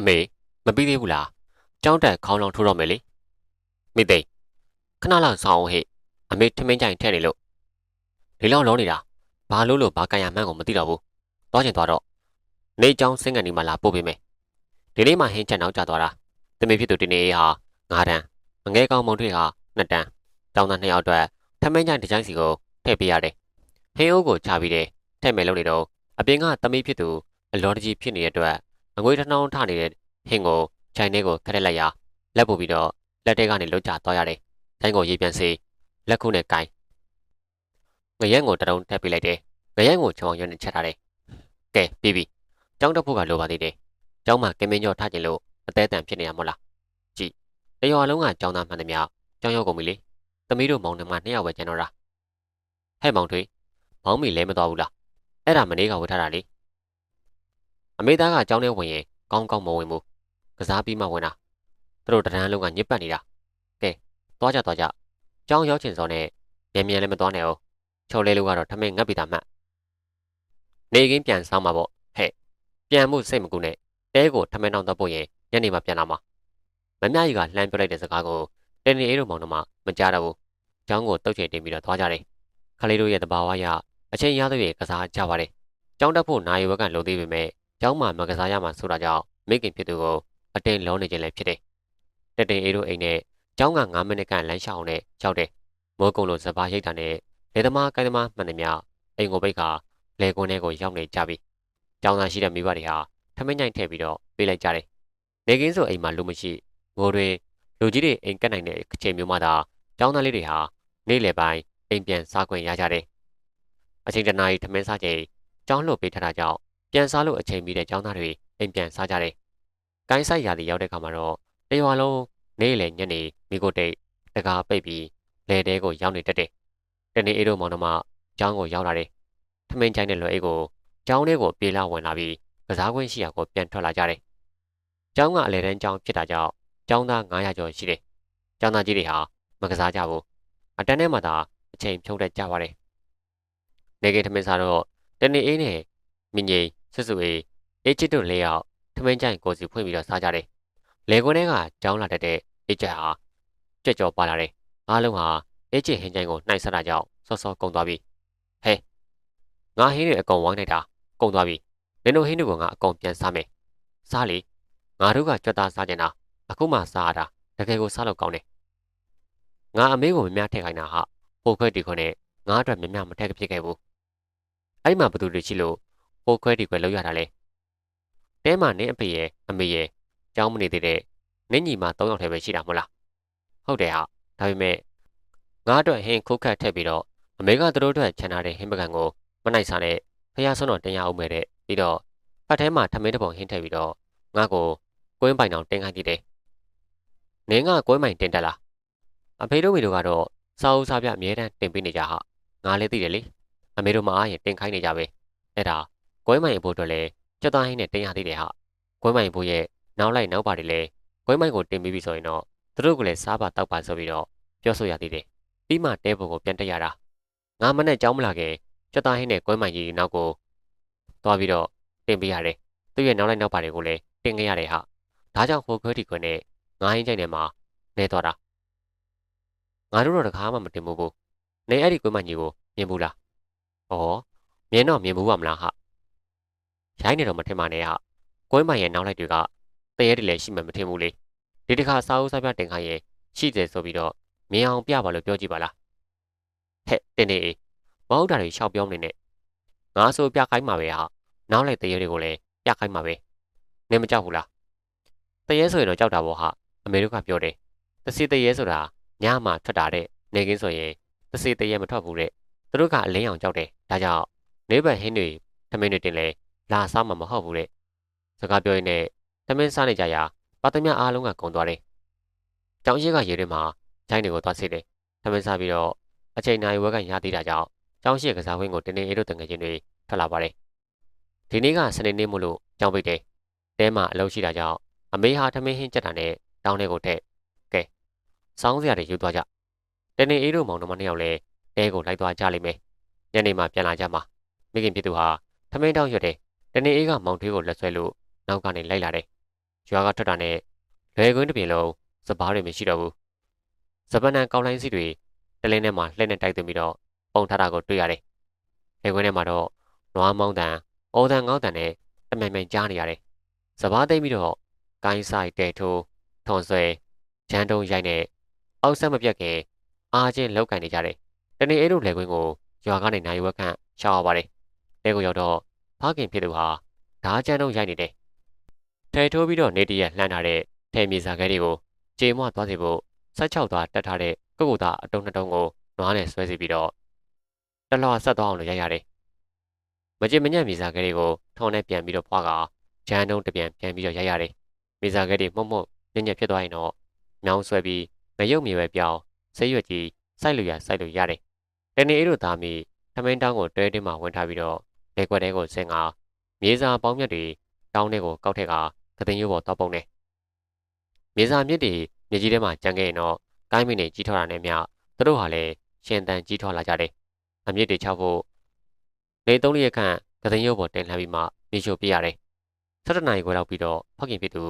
အမေမပြီးသေးဘူးလားကြောင်းတက်ခေါင်းလောင်ထိုးတော့မယ်လေမိသိခဏလောက်ဆောင်းအောင်ဟဲ့အမေထမင်းကြိုင်ထည့်နေလို့ဒီလောက်လုံးနေတာဘာလို့လို့ဘာကန်ရမှန်းကိုမသိတော့ဘူးသွားချင်သွားတော့နေကြောင်းစင်ကန်ဒီမှာလာပို့ပေးမယ်ဒီနေ့မှဟင်းချက်နောက်ကျသွားတာတမင်ဖြစ်သူတင်နေဟာ9တန်းအငဲကောင်းမုံတွေဟာ2တန်းတောင်းသား2ယောက်အတွက်ထမင်းကြိုင်ဒီဇိုင်းစီကိုထည့်ပေးရတယ်ဟင်းအိုးကိုချပြီးတယ်ထည့်မယ်လို့နေတော့အပြင်ကတမီးဖြစ်သူအလော်တကြီးဖြစ်နေတဲ့အတွက်အ ငွေထနှောင်းထနေတဲ့ဟင်းကိုခြိုင်ထဲကိုခက်ရက်လိုက်ရလက်ပို့ပြီးတော့လက်ထဲကနေလွတ်ကျသွားရတယ်။တိုင်းကိုရေးပြန်စေလက်ခုနဲ့ကိုင်းငရဲကိုတရုံထည့်ပေးလိုက်တယ်။ငရဲကိုချုံအောင်ရွနဲ့ချက်ထားတယ်။ကဲပြီးပြီ။ကျောင်းတက်ဖို့ကလိုပါသေးတယ်။ကျောင်းမှာကင်းမင်းကျော်ထားခြင်းလို့အသေးအတန်ဖြစ်နေရမို့လား။ကြည့်။တရွာလုံးကကျောင်းသားမှန်သမျှကျောင်းရောက်ကုန်ပြီလေ။သမီးတို့မောင်နှမနှစ်ယောက်ပဲကျန်တော့တာ။ဟဲ့မောင်ထွေးမောင်မီလဲမသွားဘူးလား။အဲ့ဒါမနေ့ကဝတ်ထားတာလေ။ အမေသားကကျောင်းထဲဝင်ရင်ကောင်းကောင်းမဝင်ဘူးကစားပြီးမှဝင်တာသူတို့တရန်လုံးကညစ်ပတ်နေတာကဲသွားကြသွားကြကျောင်းရောက်ချင်စောနဲ့မြန်မြန်လည်းမသွားနဲ့အောင်ချုပ်လဲလို့ကတော့ထမင်းငတ်ပြီးသားမှတ်နေကင်းပြန်ဆောင်မှာပေါ့ဟဲ့ပြန်မှုစိတ်မကူနဲ့တဲကိုထမင်းတောင်းတော့ပို့ရင်ညနေမှပြန်လာမှာမမကြီးကလှမ်းပြလိုက်တဲ့စကားကိုတင်းနေအေးတို့မောင်နှမမကြားတော့ဘူးကျောင်းကိုတုတ်ချေတင်ပြီးတော့သွားကြတယ်ခလေးတို့ရဲ့တဘာဝရအချိန်ရတဲ့ကစားကြပါတယ်ကျောင်းတက်ဖို့နိုင်ဝက်ကလုံသေးပေမဲ့ ကျောင်းမှာမကစားရမှာဆိုတာကြောင့်မိခင်ဖြစ်သူကိုအတင်းလုံးနေခြင်းလည်းဖြစ်တယ်။တက်တင်အေးတို့အိမ်နဲ့ကျောင်းက9မိနစ်ခန့်လမ်းလျှောက်နဲ့ရောက်တယ်။မိုးကုံလိုစပါးရိတ်တာနဲ့လေသမားကိုင်းသမားမှန်သမျှအိမ်ကိုပိတ်ကလေကွန်းထဲကိုရောက်နေကြပြီ။ကျောင်းသားရှိတဲ့မိဘတွေဟာထမင်းညိုင်ထည့်ပြီးတော့ပေးလိုက်ကြတယ်။နေကင်းဆိုအိမ်မှာလူမရှိငိုတွင်လူကြီးတွေအိမ်ကတ်နိုင်တဲ့အချိန်မျိုးမှသာကျောင်းသားလေးတွေဟာနေ့လယ်ပိုင်းအိမ်ပြန်စားခွင့်ရကြတယ်။အချိန်တနာရီထမင်းစားချိန်ကျောင်းလှုပ်ပေးထားတာကြောင့် ပြန်စားလို့အချိန်မီတဲ့ကျောင်းသားတွေအိမ်ပြန်စားကြတယ်။ကိုင်းဆိုင်ရာတွေရောက်တဲ့ခါမှာတော့တရွာလုံးနေ့လယ်ညနေမိကိုတိတ်တကားပိတ်ပြီးလယ်တဲကိုရောက်နေတတ်တယ်။တနေ့အေးတို့မောင်နှမကျောင်းကိုရောက်လာတယ်။ထမင်းချိုင်းတဲ့လွယ်အိတ်ကိုကျောင်းထဲကိုပြေးလာဝင်လာပြီးကစားကွင်းရှိရာကိုပြန်ထွက်လာကြတယ်။ကျောင်းကအလဲတန်းကျောင်းဖြစ်တာကြောင့်ကျောင်းသား900ကျော်ရှိတယ်။ကျောင်းသားကြီးတွေဟာမကစားကြဘူး။အတန်းထဲမှာသာအချိန်ဖြုံးတတ်ကြပါတယ်။နေကင်းထမင်းစားတော့တနေ့အေးနဲ့မြင်ငိ ဆွဆွအေးအေးချစ်တို့လေးယောက်ထမင်းကြိုင်ကိုစီဖွင့်ပြီးတော့စားကြတယ်။လေကွန်းထဲကကြောင်းလာတတ်တဲ့အေးချစ်ဟာကြွကြော်ပါလာတယ်။အားလုံးဟာအေးချစ်ဟင်းကြိုင်ကိုနှိုက်ဆက်တာကြောင့်စောစောကုံသွားပြီ။ဟဲငါဟင်းတွေအကုန်ဝိုင်းလိုက်တာကုံသွားပြီ။နင်တို့ဟင်းတွေကငါအကုန်ပြန်စားမယ်။စားလေငါတို့ကကြွက်သားစားကြတာအခုမှစားရတာတကယ်ကိုစားလို့ကောင်းတယ်။ငါအမေကိုမများထည့်ခိုင်းတာဟာပိုခွဲတီခွနဲ့ငါအတွက်မများမထည့်ဖြစ်ခဲ့ဘူး။အဲ့မှာဘသူတွေရှိလို့ ပိုခွဲတီခွဲလောက်ရတာလဲတဲမှာနင်းအဖေရဲ့အမေရဲ့ကြောင်းမနေသေးတဲ့နင်းညီမ၃ယောက်ထဲပဲရှိတာမဟုတ်လားဟုတ်တယ်ဟာဒါပေမဲ့ငါအတွက်ဟင်းခုတ်ခတ်ထည့်ပြီးတော့အမေကသူတို့အတွက်ခြံထားတဲ့ဟင်းပကံကိုမနိုင်စားနဲ့ဖះဆွန်းတော်တင်ရအောင်မဲ့တဲ့ပြီးတော့ဖတ်ထဲမှာထမင်းတစ်ပုံဟင်းထည့်ပြီးတော့ငါကိုကွင်းပိုင်အောင်တင်ခိုင်းတည်တယ်နင်းကကွင်းပိုင်တင်တက်လားအဖေတို့မိတို့ကတော့စားဦးစားပြအမြဲတမ်းတင်ပေးနေကြဟာငါလည်းသိတယ်လေအမေတို့မအားရင်တင်ခိုင်းနေကြပဲအဲ့ဒါ ကွင်းပိုင်အဖို့အတွက်လည်းကြက်သားဟင်းနဲ့တင်ရသေးတယ်ဟာကွင်းမိုင်ဘိုးရဲ့နောက်လိုက်နောက်ပါတယ်လေကွင်းမိုင်ကိုတင်ပြီးပြီဆိုရင်တော့သူတို့ကလည်းစားပါတောက်ပါဆိုပြီးတော့ပြောဆိုရသေးတယ်ပြီးမှတဲဘုံကိုပြန်တက်ရတာငါမနဲ့ကြောင်းမလာခင်ကြက်သားဟင်းနဲ့ကွင်းမိုင်ကြီးနောက်ကိုသွားပြီးတော့တင်ပေးရတယ်သူ့ရဲ့နောက်လိုက်နောက်ပါတယ်ကိုလည်းတင်ခဲ့ရတယ်ဟာဒါကြောင့်ခိုခွဲတီခွဲနဲ့ငါးဟင်းကြိုင်ထဲမှာနေသွားတာငါတို့တော့တကားမှမတင်ဘူးနေအဲ့ဒီကွင်းမိုင်ကြီးကိုမြင်ဘူးလားဩမြင်တော့မြင်ဘူးပါမလားဟာ ရိုင်းနေတော့မထင်ပါနဲ့ဟာကွင်းမိုင်ရဲ့နောက်လိုက်တွေကတရေတွေလည်းရှိမှမထင်ဘူးလေဒီတစ်ခါစားဦးစားပြတင်ခိုင်းရဲ့ရှိတယ်ဆိုပြီးတော့မြင်အောင်ပြပါလို့ပြောကြည့်ပါလားဟဲ့တင်းနေအေးမဟုတ်တာတွေရှောက်ပြောနေနဲ့ငါဆိုပြခိုင်းမှာပဲဟာနောက်လိုက်တရေတွေကိုလည်းပြခိုင်းမှာပဲနင်မကြောက်ဘူးလားတရေဆိုရင်တော့ကြောက်တာပေါ့ဟာအမေတို့ကပြောတယ်တစီတရေဆိုတာညမှထွက်တာတဲ့နေကင်းဆိုရင်တစီတရေမထွက်ဘူးတဲ့သူတို့ကအလင်းအောင်ကြောက်တယ်ဒါကြောင့်နေဘက်ဟင်းတွေထမင်းတွေတင်လဲ လာစားမှာမဟုတ်ဘူးတဲ့စကားပြောရင်းနဲ့သမင်းစားနေကြရာပါသမ ्या အားလုံးကကုံသွားတယ်။ကျောင်းရှိကရေတွေမှာဂျိုင်းတွေကိုသွားစစ်တယ်။သမင်းစားပြီးတော့အချိန်နိုင်ဝက်ကရသေးတာကြောင့်ကျောင်းရှိကစားဝင်းကိုတင်းတင်းအေးတို့တငယ်ချင်းတွေထွက်လာပါတယ်။ဒီနေ့ကစနေနေ့မို့လို့ကျောင်းပိတ်တယ်။တဲမှာအလုပ်ရှိတာကြောင့်အမေဟာသမင်းဟင်းချက်တာနဲ့တောင်းထဲကိုထည့်။ကဲစောင်းစရာတွေယူသွားကြ။တင်းတင်းအေးတို့မောင်နှမနှစ်ယောက်လည်းတဲကိုလိုက်သွားကြလိမ့်မယ်။ညနေမှပြန်လာကြမှာမိခင်ဖြစ်သူဟာသမင်းတောင်းရွက်တယ် တနေ့အေးကမောင်ထွေးကိုလက်ဆွဲလို့နောက်ကနေလိုက်လာတယ်ရွာကထွက်တာနဲ့လွယ်ကွင်းတစ်ပြင်လုံးစပားတွေမရှိတော့ဘူးစပနန်ကောင်းလိုင်းစီတွေတလင်းထဲမှာလှည့်နဲ့တိုက်သွင်းပြီးတော့ပုံထားတာကိုတွေ့ရတယ်လွယ်ကွင်းထဲမှာတော့နွားမောင်းတန်အော်တန်ငေါတန်နဲ့တမြိုင်မြိုင်ကြားနေရတယ်စပားသိမ့်ပြီးတော့ကိုင်းဆိုင်တဲထိုးထွန်ဆွဲဂျန်တုံးရိုက်နဲ့အောက်ဆက်မပြတ်ခင်အားချင်းလောက်ကန်နေကြတယ်တနေ့အဲ့လိုလေကွင်းကိုရွာကနေနိုင်ဝက်ခန့်ရှောက်ရပါတယ်တဲကိုရောက်တော့ ဖခင်ဖြစ်သူဟာဓာကြမ်းတုံးရိုက်နေတယ်ထဲထိုးပြီးတော့နေတရက်လှမ်းထားတဲ့ထဲမြေစာခဲတွေကိုကြေမွသွားစေဖို့ဆက်ချောက်သွားတက်ထားတဲ့ကုတ်ကုသားအတုံးနှစ်တုံးကိုနွားနဲ့ဆွဲစီပြီးတော့တလောဆက်သွားအောင်လို့ရိုက်ရတယ်မကြင်မညံ့မြေစာခဲတွေကိုထုံနဲ့ပြန်ပြီးတော့ဖွာကဂျန်တုံးတပြန်ပြန်ပြီးတော့ရိုက်ရတယ်မြေစာခဲတွေမှုတ်မှုတ်ညံ့ညံ့ဖြစ်သွားရင်တော့မြောင်းဆွဲပြီးမရုပ်မြေပဲပြောင်းဆေးရွက်ကြီးစိုက်လို့ရစိုက်လို့ရတယ်တနေ့အဲ့လိုသားမီထမင်းတောင်းကိုတွဲတင်းမှဝင်ထားပြီးတော့ လက်ကွက်တဲကိုဆင်ကမြေစာပေါင်းမြတ်တွေတောင်းထဲကိုကောက်ထက်ကကတင်ရိုးပေါ်တောက်ပုံနေမြေစာမြစ်တွေမြေကြီးထဲမှာကျန်ခဲ့ရင်တော့ကိုင်းမင်းတွေကြီးထွားတာနဲ့မျှသူတို့ဟာလည်းရှင်တန်ကြီးထွားလာကြတယ်အမြစ်တွေချောက်ဖို့နေသုံးရက်ခန့်ကတင်ရိုးပေါ်တင်လှမ်းပြီးမှမြေချိုပြရတယ်၁၇နိုင်ခွဲလောက်ပြီးတော့ဖောက်ခင်ဖြစ်သူ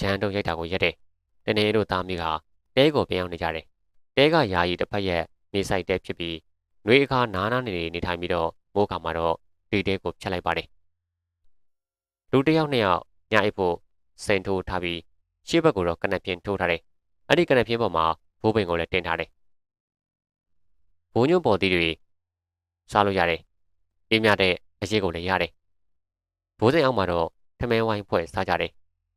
ဂျန်တုံရိုက်တာကိုရက်တယ်တနေ့တို့သားမိကတဲကိုပြန်အောင်နေကြတယ်တဲကယာယီတစ်ဖက်ရဲ့နေဆိုင်တဲဖြစ်ပြီးနှွေးအခါနားနားနေနေထိုင်ပြီးတော့မိုးခါမှာတော့ ဒီတဲကိုဖြတ်လိုက်ပါတယ်လူတစ်ယောက်နှစ်ယောက်ညအိပ်ဖို့စိန်ထိုးထားပြီးရှေ့ဘက်ကိုတော့ကနက်ပြင်းထိုးထားတယ်အဲ့ဒီကနက်ပြင်းပေါ်မှာဘိုးပင်ကိုလည်းတင်ထားတယ်ဘိုးညွန့်ပေါ်တီတွေစားလို့ရတယ်ပြင်းမြတဲ့အရေးကိုလည်းရတယ်ဘိုးစိန်အောက်မှာတော့ထမင်းဝိုင်းဖွဲ့စားကြတယ်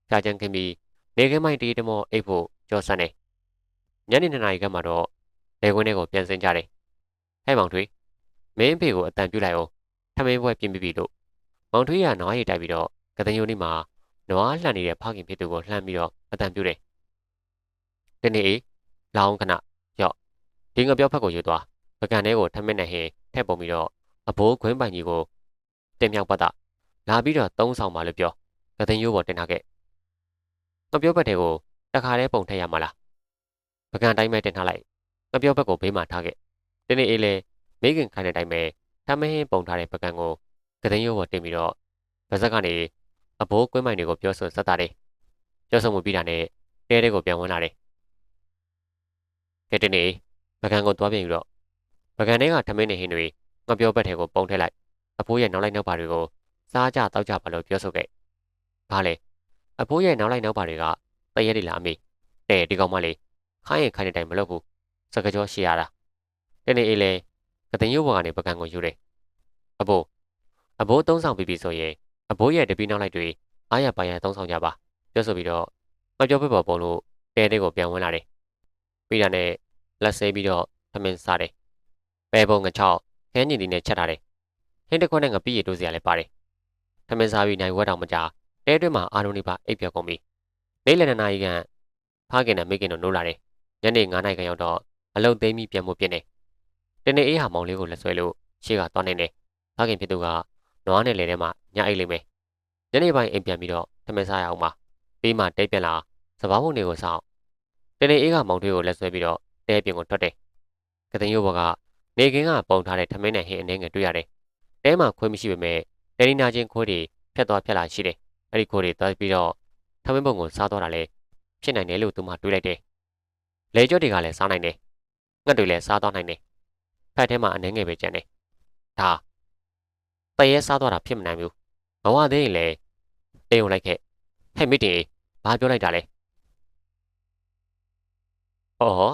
ကြာကြံခင်ပြီးနေခင်းမိုင်းတီးတမောအိပ်ဖို့ကြောဆန်းတယ်ညနေ2နာရီခန့်မှာတော့လေကွင်းထဲကိုပြန်ဆင်းကြတယ်ဟဲ့မောင်ထွေးမင်းဖေကိုအတန်ပြုတ်လိုက်အောင် ထမင်းပွဲပြင်ပြီးပြီလို့မောင်ထွေးကနွားရည်တိုက်ပြီးတော့ကတဲ့ယုံနေမှာနွားလှန်နေတဲ့ဖခင်ဖြစ်သူကိုလှမ်းပြီးတော့အတန်ပြုတ်တယ်ဒီနေ့အေးလောင်းခဏရော့ဒီငပြောက်ဖက်ကိုယူသွားပကံထဲကိုထမင်းနဲ့ဟင်းထည့်ပုံပြီးတော့အဘိုးခွင်းပိုင်ကြီးကိုတင်မြောက်ပတ်တာလာပြီးတော့သုံးဆောင်ပါလို့ပြောကတဲ့ယိုးပေါ်တင်ထားခဲ့ငပြောဘက်တွေကိုတခါတည်းပုံထည့်ရမှာလားပကံတိုင်းပဲတင်ထားလိုက်ငပြောဘက်ကိုဘေးမှာထားခဲ့ဒီနေ့အေးလေမိခင်ခိုင်းတဲ့အတိုင်းပဲ ထမင်းပုံထားတဲ့ပကံကိုကတဲ့ယိုးပေါ်တင်ပြီးတော့ဗဇက်ကနေအဘိုးကွင်းမိုင်တွေကိုပြောဆိုဆက်တာတယ်ပြောဆိုမှုပြီးတာနဲ့တဲတဲကိုပြန်ဝင်လာတယ်ကဲတနေ့ပကံကိုသွားပြင်ပြီးတော့ပကံထဲကထမင်းနဲ့ဟင်းတွေငပြောဘက်ထဲကိုပုံထည့်လိုက်အဖိုးရဲ့နောက်လိုက်နောက်ပါတွေကိုစားကြတောက်ကြပါလို့ပြောဆိုခဲ့ဘာလဲအဖိုးရဲ့နောက်လိုက်နောက်ပါတွေကတရက်တွေလားအမေတဲ့ဒီကောင်မလေးခိုင်းရင်ခိုင်းတဲ့အတိုင်းမလုပ်ဘူးစကကြောရှိရတာတနေ့အေးလဲ ကတင်ရုပ်ဘော်ကနေပကံကိုယူတယ်အဖိုးအဖိုးသုံးဆောင်ပြီးပြီဆိုရင်အဖိုးရဲ့တပီးနောက်လိုက်တွေအားရပါရသုံးဆောင်ကြပါပြောဆိုပြီးတော့မပြောပြပေါ်ပုံလို့တဲတဲကိုပြန်ဝင်လာတယ်ပြီးတာနဲ့လက်ဆေးပြီးတော့သမင်းစားတယ်ပဲပုံငချောက်ခင်းညင်ဒီနဲ့ချက်ထားတယ်ဟင်းတစ်ခွက်နဲ့ငပိရည်တိုးစရာလည်းပါတယ်သမင်းစားပြီးနိုင်ဝက်တောင်မကြတဲတွင်းမှာအာလုံးနေပါအိပ်ပြောကုန်ပြီနေ့လယ်နှစ်နာရီခန့်ဖခင်နဲ့မိခင်တို့နိုးလာတယ်ညနေ9နာရီခန့်ရောက်တော့အလုံသိမ်းပြီးပြန်မှုပြင်းတယ် တနေ့အေးဟာမောင်လေးကိုလက်ဆွဲလို့ရှေ့ကသွားနေတယ်ဖခင်ဖြစ်သူကနွားနဲ့လေထဲမှာညအိတ်လိမ့်မယ်ညနေပိုင်းအိမ်ပြန်ပြီးတော့သမင်းစားရအောင်ပါပြီးမှတဲပြန်လာစဘာပုံတွေကိုစောင့်တနေ့အေးကမောင်ထွေးကိုလက်ဆွဲပြီးတော့တဲပြင်ကိုထွက်တယ်ကတင်ရိုးဘော်ကနေကင်းကပုံထားတဲ့ထမင်းနဲ့ဟင်းအနေငယ်တွေ့ရတယ်တဲမှာခွေးမရှိပေမဲ့တဲဒီနာချင်းခွေးတွေဖြတ်သွားဖြတ်လာရှိတယ်အဲ့ဒီခွေးတွေသွားပြီးတော့ထမင်းပုံကိုစားသွားတာလဲဖြစ်နိုင်တယ်လို့သူမှတွေးလိုက်တယ်လေကြော့တွေကလည်းစားနိုင်တယ်ငှက်တွေလည်းစားသွားနိုင်တယ် ဖက်ထဲမှာအနေငယ်ပဲကျန်တယ်ဒါတရဲစားသွားတာဖြစ်မနိုင်ဘူးမဝသေးရင်လည်းအိမ်ုံလိုက်ခဲ့ဟဲ့မိတေဘာပြောလိုက်တာလဲဩဟော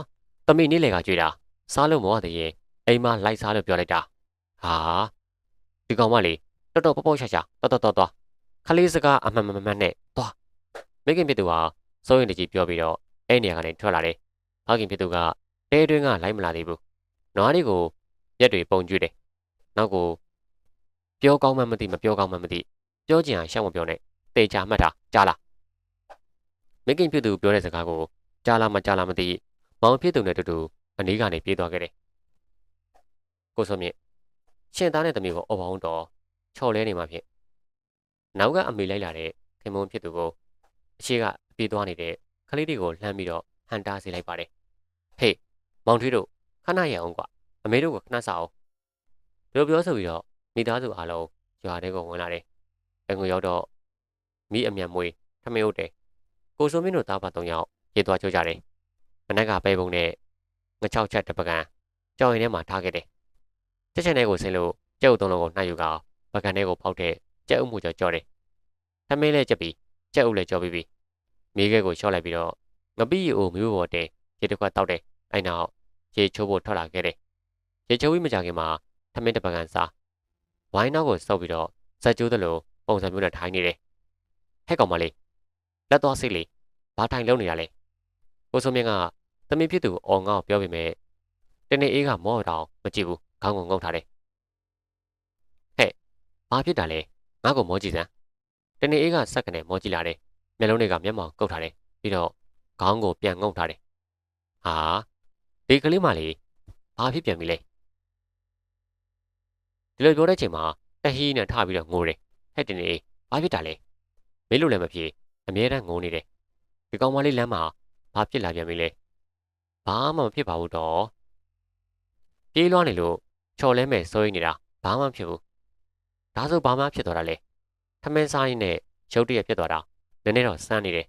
တမိနေ့လေကကြွေတာစားလို့မဝသေးရင်အိမ်မှာလိုက်စားလို့ပြောလိုက်တာဟာဒီကောင်မလေးတော်တော်ပေါ့ပေါ့ရှာရှာတော်တော်တော်တော်ခလေးစကားအမှန်မှန်မှန်နဲ့သွားမိခင်ဖြစ်သူဟာစိုးရင်တကြီးပြောပြီးတော့အဲ့နေရာကနေထွက်လာတယ်ဖခင်ဖြစ်သူကတဲတွင်းကလိုက်မလာသေးဘူး နွားလေးကိုရက်တွေပုံကျွေးတယ်နောက်ကိုပြောကောင်းမှမသိမပြောကောင်းမှမသိပြောချင်အောင်ရှောက်မပြောနဲ့တေချာမှတ်တာကြားလားမိခင်ဖြစ်သူပြောတဲ့စကားကိုကြားလားမကြားလားမသိမောင်ဖြစ်သူနဲ့တူတူအနီးကနေပြေးသွားခဲ့တယ်ကိုစောမြင့်ရှင်သားနဲ့သမီးကိုအော်ပေါင်းတော့ချော်လဲနေမှဖြစ်နောက်ကအမေလိုက်လာတဲ့ခင်မုန်းဖြစ်သူကိုအရှိကပြေးသွားနေတဲ့ကလေးတွေကိုလှမ်းပြီးတော့ဟန်တားစေလိုက်ပါတယ်ဟေးမောင်ထွေးတို့ ခဏရအောင်ကွာအမေတို့ကခဏစားအောင်ပြောပြောဆိုပြီးတော့မိသားစုအားလုံးရွာထဲကိုဝင်လာတယ်။အငွေရောက်တော့မိအမြန်မွေးထမင်းဟုတ်တယ်ကိုစိုးမင်းတို့သားပါ၃ယောက်ရေသွားကြိုးကြတယ်မနက်ကပဲပုံနဲ့ငချောက်ချက်တစ်ပကံကြောင်ရင်ထဲမှာထားခဲ့တယ်ချက်ချက်နဲ့ကိုဆင်းလို့ကျုပ်သုံးလုံးကိုနှိုက်ယူကပကံထဲကိုဖောက်တဲ့ကြက်ဥမှုကြောကြောတယ်ထမင်းလေးချက်ပြီးကြက်ဥလည်းကြောပြီးပြီးမိခဲကိုလျှော့လိုက်ပြီးတော့ငပိရီအိုမျိုးပေါ်တင်ရေတစ်ခွက်တောက်တယ်အဲ့နောက် ရေချိုးဖို့ထွက်လာခဲ့တယ်ရေချိုးပြီးမကြခင်မှာထမင်းတစ်ပကံစားဝိုင်းနောက်ကိုစောက်ပြီးတော့ဇက်ကျိုးသလိုပုံစံမျိုးနဲ့ထိုင်နေတယ်ဟဲ့ကောင်မလေးလက်သွားစိတ်လေးဘာထိုင်လုံးနေရလဲကိုစုံမြင့်ကသမီးဖြစ်သူအော်ငေါ့ပြောပေမဲ့တနေ့အေးကမော့တောင်မကြည့်ဘူးခေါင်းကိုငုံထားတယ်ဟဲ့ဘာဖြစ်တာလဲငါ့ကိုမောကြည့်စမ်းတနေ့အေးကစက်ကနေမောကြည့်လာတယ်မျက်လုံးတွေကမျက်မှောင်ကုတ်ထားတယ်ပြီးတော့ခေါင်းကိုပြန်ငုံထားတယ်ဟာ ဒီကလေးမလေးဘာဖြစ်ပြန်ပြီလဲဒီလိုပြောတဲ့ချိန်မှာတဟီးနဲ့ထပြီးတော့ငိုတယ်ဟဲ့တနေ့အေးဘာဖြစ်တာလဲမင်းလိုလည်းမဖြစ်အမြဲတမ်းငိုနေတယ်ဒီကောင်မလေးလမ်းမှာဘာဖြစ်လာပြန်ပြီလဲဘာမှမဖြစ်ပါဘူးတော့ပြေးလွှားနေလို့ချော်လဲမဲ့စိုးရိမ်နေတာဘာမှမဖြစ်ဘူးဒါဆိုဘာမှဖြစ်သွားတာလဲထမင်းစားရင်းနဲ့ရုတ်တရက်ဖြစ်သွားတာနည်းနည်းတော့စမ်းနေတယ်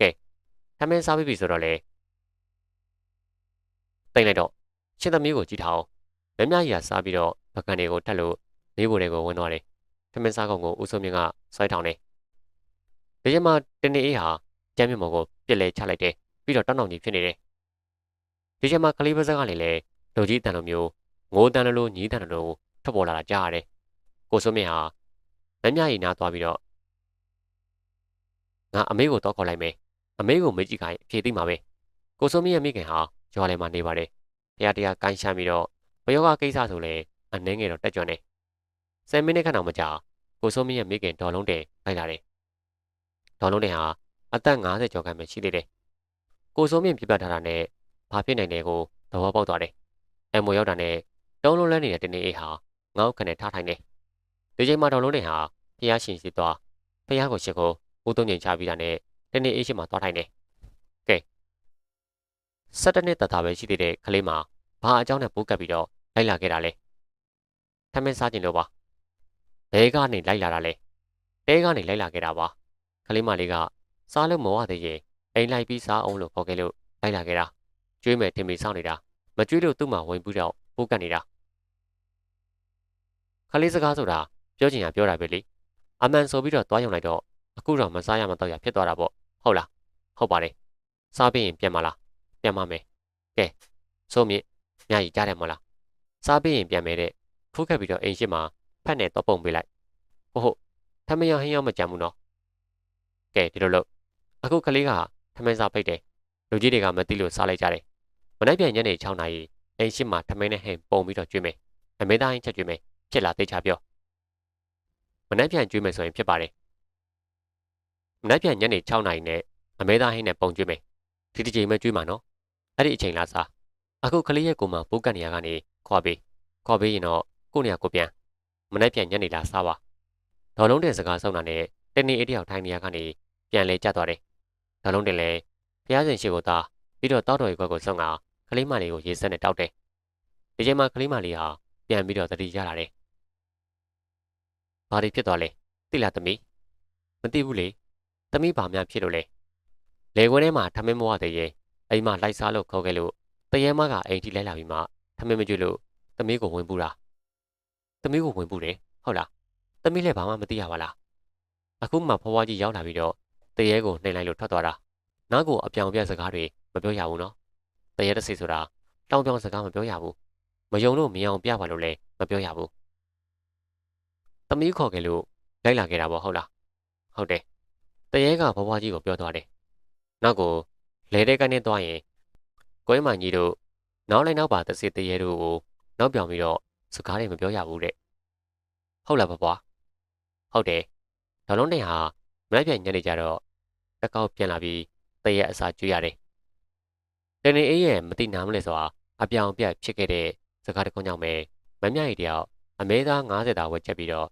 ကဲထမင်းစားပြီးပြီဆိုတော့လေ တိတ်လိုက်တော့ရှင်းသမီးကိုကြည့်ထားအောင်မမကြီးကစားပြီးတော့ပကံတွေကိုတက်လို့လေးဘိုတွေကိုဝင်သွားတယ်ထမင်းစားကောင်ကိုဦးစိုးမြင့်ကဆွဲထောင်တယ်ဒီချိန်မှာတနေ့အေးဟာကျမ်းမြမော်ကိုပြစ်လဲချလိုက်တယ်ပြီးတော့တောင်းတောင်းကြီးဖြစ်နေတယ်ဒီချိန်မှာကလေးပါးစကားလည်းလေလူကြီးတန်လိုမျိုးငိုးတန်လိုညီးတန်လိုထွက်ပေါ်လာတာကြားရတယ်ကိုစိုးမြင့်ဟာမမကြီးနားသွားပြီးတော့ငါအမေကိုတော့ခေါ်လိုက်မယ်အမေကိုမေးကြည့်ခိုင်းအဖြေသိမှာပဲကိုစိုးမြင့်ရဲ့မိခင်ဟာ ရွာထဲမှာနေပါတယ်တရားတရားကိုင်းရှမ်းပြီးတော့ဘယောဂကိစ္စဆိုလဲအနှင်းငယ်တော့တက်ကြွနေ10မိနစ်ခန့်တော့မကြာကိုစိုးမြင့်ရဲ့မိခင်ဒေါ်လုံးတဲ့လိုက်လာတယ်ဒေါ်လုံးတဲ့ဟာအသက်50ကျော်ခန့်ပဲရှိသေးတယ်ကိုစိုးမြင့်ပြပတ်ထားတာနဲ့ဘာဖြစ်နိုင်တယ်ကိုသဘောပေါက်သွားတယ်အမိုရောက်တာနဲ့တုံးလုံးလဲနေတဲ့တနေ့အေးဟာငေါ့ခနဲ့ထားထိုင်တယ်ဒီချိန်မှာဒေါ်လုံးတဲ့ဟာဖျားရှင်ရှိသွားဖျားကိုရှစ်ကိုဦးသုံးညင်ချပြီးတာနဲ့တနေ့အေးရှိမှသွားထိုင်တယ်ကဲ ၁၇နှစ်တသားပဲရှိသေးတဲ့ကလေးမှာဘာအကြောင်းနဲ့ပိုးကပ်ပြီးတော့လိုက်လာခဲ့တာလဲထမင်းစားကျင်လို့ပါဘဲကနေလိုက်လာတာလဲတဲကနေလိုက်လာခဲ့တာပါကလေးမလေးကစားလို့မဝသေးရင်အိမ်လိုက်ပြီးစားအောင်လို့ခေါ်ခဲ့လို့လိုက်လာခဲ့တာကျွေးမယ်တင်မီစောင့်နေတာမကျွေးလို့သူ့မှာဝင်ပြီးတော့ပိုးကပ်နေတာခလေးစကားဆိုတာပြောချင်ရပြောတာပဲလေအမှန်ဆိုပြီးတော့တွားရုံလိုက်တော့အခုတော့မစားရမတော့ရဖြစ်သွားတာပေါ့ဟုတ်လားဟုတ်ပါတယ်စားပြီးရင်ပြန်မလား ပြန်မမယ်ကဲဆိုမြင့်ညကြီးကြားတယ်မလားစားပြီးရင်ပြန်မယ်တဲ့ဖူးခက်ပြီးတော့အိမ်ရှိမှာဖက်နဲ့တော့ပုံပေးလိုက်ဟုတ်ဟုတ်ထမယဟင်းရောက်မကြမ်းဘူးနော်ကဲဒီလိုလို့အခုကလေးကထမင်းစားပိတ်တယ်လူကြီးတွေကမသိလို့စားလိုက်ကြတယ်မနေ့ပြန်ညနေ6နာရီအိမ်ရှိမှာထမင်းနဲ့ဟင်းပုံပြီးတော့ကျွေးမယ်အမေသားဟင်းချက်ကျွေးမယ်ဖြစ်လာသိချပြောမနေ့ပြန်ကျွေးမယ်ဆိုရင်ဖြစ်ပါတယ်မနေ့ပြန်ညနေ6နာရီနဲ့အမေသားဟင်းနဲ့ပုံကျွေးမယ်ဒီတစ်ချိန်ပဲကျွေးမှာနော် အဲ့ဒီအချိန်လားစားအခုကလေးရဲ့ကိုမှပိုးကန်နေရကနေခွာပေးခွာပေးရင်တော့ကိုနေရကိုပြန်မနေ့ပြန်ညနေလာစားပါဒေါ်လုံးတဲ့စကားဆောင်တာနဲ့တနေ့အတယောက်ထိုင်နေရကနေပြန်လဲကျသွားတယ်ဒေါ်လုံးတင်လဲဖျားစင်ရှိကိုသားပြီးတော့တောက်တော်ရွက်ကိုဆုံးကကလေးမလေးကိုရေစက်နဲ့တောက်တယ်ဒီချိန်မှာကလေးမလေးဟာပြန်ပြီးတော့တတိရလာတယ်ဘာတွေဖြစ်သွားလဲသိလားသမီးမသိဘူးလေသမီးဘာများဖြစ်လို့လဲလေခွင်းထဲမှာထမင်းမဝသေးရင် အိမ်မှာလိုက်စားလို့ခေါ်ခဲ့လို့တရဲမကအိမ်ကြီးလိုက်လာပြီးမှထမင်းမကျွလို့သမီးကိုဝင်ပူတာသမီးကိုဝင်ပူတယ်ဟုတ်လားသမီးလည်းဘာမှမသိရပါလားအခုမှဖွားဖွားကြီးရောက်လာပြီးတော့တရဲကိုနှိမ်လိုက်လို့ထွက်သွားတာနောက်ကိုအပြောင်ပြက်စကားတွေမပြောရဘူးနော်တရဲတစ်စိဆိုတာတောင်းပြောင်းစကားမပြောရဘူးမယုံလို့မရအောင်ပြပါလို့လည်းမပြောရဘူးသမီးခေါ်ခဲ့လို့လိုက်လာခဲ့တာပေါ့ဟုတ်လားဟုတ်တယ်တရဲကဘွားကြီးကိုပြောသွားတယ်နောက်ကို လဲတဲ့ကနေသွားရင်ကွဲမကြီးတို့နောက်လိုက်နောက်ပါတစစ်တရဲတို့ကိုနောက်ပြောင်ပြီးတော့စကားတွေမပြောရဘူးတဲ့ဟုတ်လားဘဘွားဟုတ်တယ်ဒေါ်လုံးတင်ဟာမလိုက်ပြန်ညနေကြတော့တကောက်ပြန်လာပြီးတရဲအစာကျွေးရတယ်တနေအေးရဲ့မတိနာမလဲဆိုတာအပြောင်ပြတ်ဖြစ်ခဲ့တဲ့စကားတခုကြောင့်ပဲမမြရီတယောက်အမဲသား90တာဝက်ချက်ပြီးတော့